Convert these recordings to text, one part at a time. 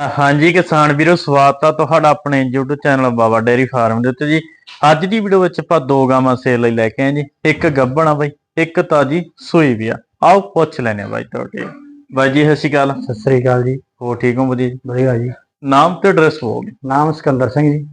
ਹਾਂਜੀ ਕਿਸਾਨ ਵੀਰੋ ਸਵਾਗਤ ਆ ਤੁਹਾਡਾ ਆਪਣੇ YouTube channel Baba dairy farm ਦੇ ਉੱਤੇ ਜੀ। ਅੱਜ ਦੀ ਵੀਡੀਓ ਵਿੱਚ ਆਪਾਂ ਦੋ ਗਾਵਾਂ ਸੇਲ ਲਈ ਲੈ ਕੇ ਆਏ ਜੀ। ਇੱਕ ਗੱਭਣ ਆ ਬਾਈ ਇੱਕ ਤਾਜੀ ਸੂਈ ਵੀ ਆ। ਆਓ ਪੁੱਛ ਲੈਨੇ ਆ ਬਾਈ ਤੁਹਾਡੇ। ਬਾਈ ਜੀ ਸਤਿ ਸ਼੍ਰੀ ਅਕਾਲ। ਸਤਿ ਸ੍ਰੀ ਅਕਾਲ ਜੀ। ਹੋਰ ਠੀਕ ਹੋ ਵਧੀਆ ਜੀ? ਵਧੀਆ ਜੀ। ਨਾਮ ਤੇ ਐਡਰੈਸ ਬੋਲ ਨਾਮ ਸਿਕੰਦਰ ਸਿੰਘ ਜੀ।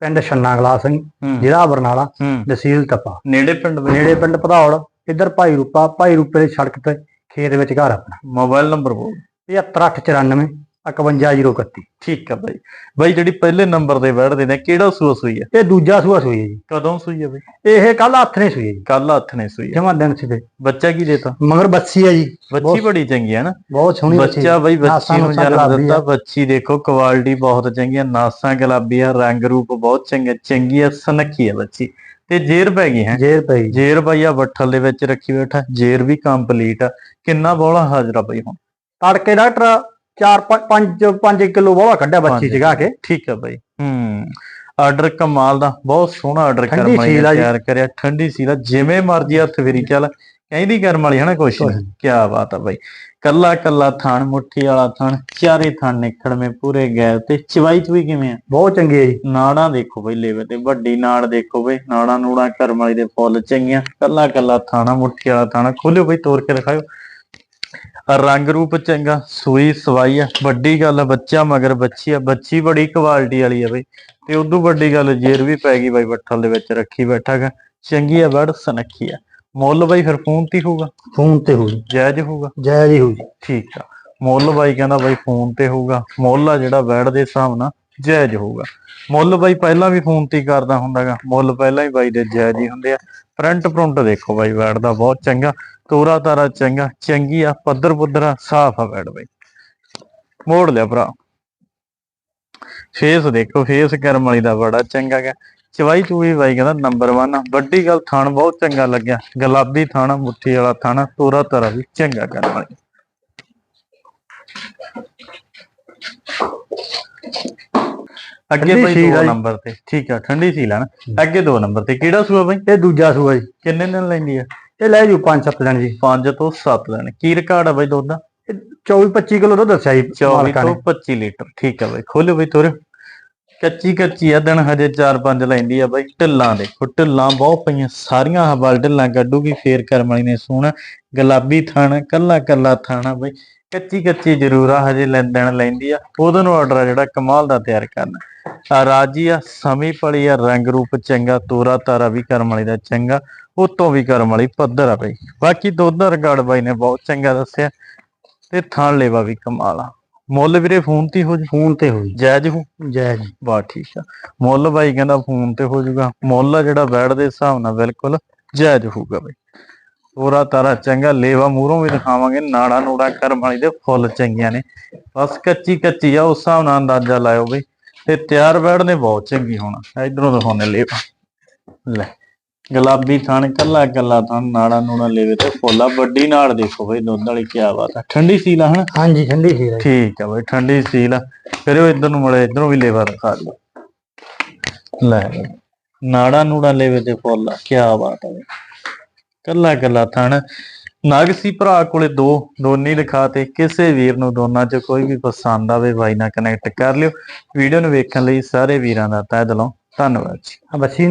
ਪਿੰਡ ਛੰਨਾ ਗਲਾ ਸਿੰਘ ਹੂੰ। ਜ਼ਿਲ੍ਹਾ ਬਰਨਾਲਾ ਹੂੰ। ਤਹਿਸੀਲ ਤਪਾ। ਨੇੜੇ ਪਿੰਡ ਬਾਈ? ਨੇੜੇ ਪਿੰਡ ਭਦੌੜ ਇੱਧਰ ਭਾਈ ਰੂਪਾ ਭਾਈ ਰੂਪੇ ਦੀ ਸੜਕ ਤੇ ਖੇਤ ਵਿੱਚ ਘਰ ਆਪਣਾ। ਮੋਬਾਈਲ ਨੰਬਰ ਬੋਲ 78894 51031 ਠੀਕ ਆ ਬਾਈ। ਬਾਈ ਜਿਹੜੀ ਪਹਿਲੇ ਨੰਬਰ ਤੇ ਬੈਠਦੇ ਨੇ ਕਿਹੜਾ ਸੂਆ ਸੂਈ ਆ? ਇਹ ਦੂਜਾ ਸੂਆ ਸੂਈ ਹੈ ਜੀ। ਕਦੋਂ ਸੂਈ ਆ ਬਾਈ? ਇਹ ਕੱਲ ਹੱਥ ਨੇ ਸੂਈ ਹੈ ਜੀ। ਕੱਲ ਹੱਥ ਨੇ ਸੂਈ ਆ। ਜਮਾ ਦਿਨ ਸੀ ਤੇ। ਬੱਚਾ ਕੀ ਦੇਤਾ? ਮਗਰ ਬੱਸੀ ਹੈ ਜੀ। ਬੱਚੀ ਬੜੀ ਚੰਗੀ ਹੈ ਨਾ? ਬਹੁਤ ਸੋਹਣੀ ਬੱਚੀ ਬੱਚਾ ਬਈ ਬੱਚੀ ਨੂੰ ਜਨਮ ਦਿੱਤਾ। ਬੱਚੀ ਦੇਖੋ ਕੁਆਲਿਟੀ ਬਹੁਤ ਚੰਗੀ ਆ। ਨਾਸਾਂ ਗੁਲਾਬੀ ਆ ਰੰਗ ਰੂਪ ਬਹੁਤ ਚੰਗਾ ਚੰਗੀ ਆ ਸੁਨੱਖੀ ਆ ਬੱਚੀ। ਤੇ ਜੇਰ ਪੈ ਗਈ ਹੈ? ਜੇਰ ਪਈ ਜੇਰ ਬਈ ਆ ਬੱਠਲ ਦੇ ਵਿੱਚ ਰੱਖੀ ਬੈਠਾ। ਜੇਰ ਵੀ ਕੰਪਲੀਟ ਆ। ਕਿੰਨਾ ਬੋਲਾ ਹਾਜ਼ਰਾ ਬਈ ਹੁਣ? ਤੜਕੇ ਡਾਕਟਰ 4 5 5 ਕਿਲੋ ਬੋਲਾ ਕੱਢਿਆ ਬੱਚੀ ਜਗਾ ਕੇ। ਠੀਕ ਆ ਬਈ। ਹੂੰ ਆਰਡਰ ਕਮਾਲ ਦਾ ਬਹੁਤ ਸੋਹਣਾ ਆਰਡਰ ਕਰਮਾਈ ਸੀਲ। ਤਿਆਰ ਕਰਿਆ ਠੰਡੀ ਸੀ ਦਾ ਜਿਵੇਂ ਮਰਜ਼ੀ ਹੱਥ ਫੇਰੀ ਚੱਲ ਕਹਿੰਦੀ ਕਰਮ ਵਾਲੀ ਹੈ ਨਾ। ਕੁਛ ਕੀ ਬਾਤ ਆ ਬਈ। ਕੱਲਾ ਕੱਲਾ ਥਾਣ ਮੁੱਠੀ ਵਾਲਾ ਥਾਣ ਚਾਰੇ ਥਾਣ ਨਿਕੜਵੇਂ ਪੂਰੇ ਗੈਰ ਤੇ। ਚਵਾਈ ਚੁਈ ਕਿਵੇਂ ਆ? ਬਹੁਤ ਚੰਗੀ ਹੈ ਜੀ। ਨਾੜਾਂ ਦੇਖੋ ਬਈ ਲੇਵੇ ਤੇ ਵੱਡੀ ਨਾੜ ਦੇਖੋ ਬਈ। ਨਾੜਾਂ ਨੂੜਾਂ ਕਰਮ ਵਾਲੀ ਦੇ ਫੁੱਲ ਚੰਗੀਆਂ। ਕੱਲਾ ਕੱਲਾ ਥਾਣਾ ਮੁੱਠੀ ਵਾਲਾ ਥਾਣਾ ਖੋਲਿਓ ਬਈ ਤੋੜ ਕੇ ਦਿਖਾਓ ਰੰਗ ਰੂਪ ਚੰਗਾ ਸੂਈ ਸਵਾਈ ਆ ਵੱਡੀ ਗੱਲ ਆ, ਬੱਚਾ ਮਗਰ ਬੱਚੀ ਆ ਬੱਚੀ ਬੜੀ ਕੁਆਲਿਟੀ ਵਾਲੀ ਆ ਬਈ। ਤੇ ਉਦੋਂ ਵੱਡੀ ਗੱਲ ਜੇਰ ਵੀ ਪੈ ਗਈ ਬਾਈ ਬੱਠਲ ਦੇ ਵਿੱਚ ਰੱਖੀ ਬੈਠਾਗਾ ਚੰਗੀ ਆ ਬੜ ਸਨੱਖੀ ਆ। ਮੁੱਲ ਬਾਈ ਫਿਰ ਫੋਨ ਤੇ ਹੀ ਹੋਊਗਾ? ਫੋਨ ਤੇ ਹੋਈ ਜਾਇਜ਼ ਹੋਊਗਾ? ਜੈ ਜੀ ਹੋਈ ਠੀਕ ਆ। ਮੁੱਲ ਬਾਈ ਕਹਿੰਦਾ ਬਾਈ ਫੋਨ ਤੇ ਹੋਊਗਾ। ਮੁੱਲ ਆ ਜਿਹੜਾ ਬੈਡ ਦੇ ਹਿਸਾਬ ਨਾਲ। ਜਾਇਜ਼ ਹੋਊਗਾ। ਮੁੱਲ ਬਾਈ ਪਹਿਲਾਂ ਵੀ ਫੋਨ ਤੇ ਹੀ ਕਰਦਾ ਹੁੰਦਾਗਾ। ਮੁੱਲ ਪਹਿਲਾਂ ਹੀ ਬਾਈ ਦੇ ਜਾਇਜ਼ ਹੀ ਹੁੰਦੇ ਆ। ਫਰੰਟ ਫਰੰਟ ਦੇਖੋ ਬਾਈ ਬੈਡ ਦਾ ਬਹੁਤ ਚੰਗਾ। ਤੋਰਾ ਤਾਰਾ ਚੰਗਾ। ਚੰਗੀ ਆ, ਪੱਧਰ ਪੁੱਧਰਾ ਸਾਫ਼ ਆ ਬੈਡ ਬਾਈ। ਮੋੜ ਲਿਆ ਭਰਾ। ਫੇਸ ਦੇਖੋ ਫੇਸ ਕਰਮ ਵਾਲੀ ਦਾ ਬੜਾ ਚੰਗਾ ਗਾ। ਚਵਾਈ ਚੂਈ ਬਾਈ ਕਹਿੰਦਾ ਨੰਬਰ 1 ਆ। ਵੱਡੀ ਗੱਲ ਥਾਣ ਬਹੁਤ ਚੰਗਾ ਲੱਗਿਆ। ਗੁਲਾਬੀ ਥਾਣਾ, ਮੁੱਠੀ ਵਾਲਾ ਥਾਣਾ, ਤੋਰਾ ਤਾਰਾ ਵੀ ਚੰਗਾ ਕਰਮ ਵਾਲੀ। ਅੱਗੇ ਠੰਡੀ ਬਈ ਸੀਲ ਆ ਜੀ। ਨੰਬਰ ਤੇ। ਠੀਕ ਆ ਠੰਡੀ ਸੀ ਲੈਣਾ ਅੱਗੇ ਦੋ ਨੰਬਰ ਤੇ। ਕਿਹੜਾ ਸੂਆ ਬਈ? ਇਹ ਦੂਜਾ ਸੂਆ ਜੀ। ਕਿੰਨੇ ਦਿਨ ਲੈਂਦੀ ਆ? ਇਹ ਲੈ ਜੂ 5-7 ਦਿਨ ਜੀ। 5 ਤੋਂ 7 ਦਿਨ। ਕੀ ਰਿਕਾਰਡ ਆ ਬਈ ਦੁੱਧ ਦਾ? 24-25 ਕਿਲੋ ਦੁੱਧ ਦੱਸਿਆ ਜੀ 24 ਮਾਲਕਾਂ ਤੋਂ ਨੇ। 25 ਲੀਟਰ। ਠੀਕ ਆ ਬਈ ਖੋਲਿਓ ਬਈ ਤੋਰਿਓ ਕੱਚੀ ਕੱਚੀ ਆ ਦਿਨ ਹਜੇ 4-5 ਲੈਂਦੀ ਆ ਬਈ। ਢਿੱਲਾਂ ਦੇਖੋ ਢਿੱਲਾਂ ਬਹੁਤ ਪਈਆਂ ਸਾਰੀਆਂ ਹਵਾਲ ਢਿੱਲਾਂ ਕੱਢੂਗੀ ਫੇਰ ਕਰਮ ਵਾਲੀ ਨੇ ਸੋਹਣਾ। ਗੁਲਾਬੀ ਥਾਣਾ ਕੱਲਾ ਕੱਲਾ ਥਾਣਾ ਬਈ। ਕੱਚੀ ਕੱਚੀ ਜ਼ਰੂਰ ਆ ਹਜੇ ਲੈ- ਦਿਨ ਲੈਂਦੀ ਆ। ਉਹਦੋਂ ਨੂੰ ਆਰਡਰ ਆ ਜਿਹੜਾ ਕਮਾਲ ਦਾ ਤਿਆਰ ਕਰਨਾ। ਆ ਰਾਜੀ ਆ ਸਮੀ ਪਲੀ ਆ ਰੰਗ ਰੂਪ ਚੰਗਾ ਤੋਰਾ ਤਾਰਾ ਵੀ ਕਰਮ ਵਾਲੀ ਦਾ ਚੰਗਾ ਉਤੋਂ ਵੀ ਕਰਮ ਵਾਲੀ ਪੱਧਰ ਆ ਬਈ। ਬਾਕੀ ਦੁੱਧ ਦਾ ਰਿਕਾਰਡ ਬਾਈ ਨੇ ਬਹੁਤ ਚੰਗਾ ਦੱਸਿਆ ਤੇ ਥਾਣ ਲੇਵਾ ਵੀ ਕਮਾਲ ਆ। ਮੁੱਲ ਵੀਰੇ ਫੋਨ ਤੇ ਹੀ ਹੋ ਜੂ ਫੋਨ ਤੇ ਹੋਈ ਜਾਇਜ਼ ਹੋ ਜੈ ਜੀ ਬਾ ਠੀਕ ਆ। ਮੁੱਲ ਬਾਈ ਕਹਿੰਦਾ ਫੋਨ ਤੇ ਹੋ ਜਾਊਗਾ। ਮੁੱਲ ਆ ਜਿਹੜਾ ਬੈਡ ਦੇ ਹਿਸਾਬ ਨਾਲ ਬਿਲਕੁਲ ਜਾਇਜ਼ ਹੋਊਗਾ ਬਈ। ਤੋਰਾ ਤਾਰਾ ਚੰਗਾ ਲੇਵਾ ਮੂਹਰੋਂ ਵੀ ਦਿਖਾਵਾਂਗੇ ਨਾੜਾ ਨੂੜਾ ਕਰਮ ਵਾਲੀ ਦੇ ਫੁੱਲ ਚੰਗੀਆਂ ਨੇ। ਬਸ ਕੱਚੀ ਕੱਚੀ ਆ ਉਸ ਹਿਸਾਬ ਨਾਲ ਅੰਦਾਜ਼ਾ ਲਾਇਓ ਬਈ ਤੇ ਤਿਆਰ ਬੈਡ ਨੇ ਬਹੁਤ ਚੰਗੀ ਹੋਣਾ। ਇਧਰੋਂ ਦਿਖਾਉਣੇ ਲੇਵਾ। ਲੈ ਗੁਲਾਬੀ ਥਣ ਕੱਲਾ ਕੱਲਾ ਥਣ ਨਾੜਾ ਨੂੜਾ ਲੇਵੇ ਤੇ ਫੁੱਲਾ ਵੱਡੀ ਨਾੜ ਦੇਖੋ ਬਈ ਦੁੱਧ ਵਾਲੀ ਕੀ ਬਾਤ ਆ। ਠੰਡੀ ਸੀਲ ਆ ਹਨਾ? ਹਾਂਜੀ ਠੰਡੀ ਸੀ ਜੀ। ਠੀਕ ਆ ਬਈ ਠੰਡੀ ਸੀਲ ਆ। ਫਿਰ ਉਹ ਇਧਰ ਨੂੰ ਮੜੇ ਇਧਰੋਂ ਵੀ ਲੇਵਾ ਦਿਖਾ ਦਿਓ। ਲੈ। ਨਾੜਾ ਨੂੜਾ ਲੇਵੇ ਤੇ ਫੁੱਲ ਆ। ਕੀ ਬਾਤ ਆ ਬਈ। ਕੱਲਾ ਕੱਲਾ ਥਣ। ਨਗ ਸੀ ਭਰਾ ਕੋਲੇ ਦੋ, ਦੋਨੇ ਹੀ ਲਿਖਾ ਤੇ ਕਿਸੇ ਵੀਰ ਨੂੰ ਦੋਨਾਂ ਚ ਕੋਈ ਵੀ ਪਸੰਦ ਆਵੇ ਬਾਈ ਨਾਲ ਕਨੈਕਟ ਕਰ ਲਿਓ। ਵੀਡੀਓ ਨੂੰ ਵੇਖਣ ਲਈ ਸਾਰੇ ਵੀਰਾਂ ਦਾ ਤਹਿ ਦਿਲੋਂ ਧੰਨਵਾਦ ਜੀ। ਆ ਬੱਸੀ